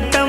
ఉండటం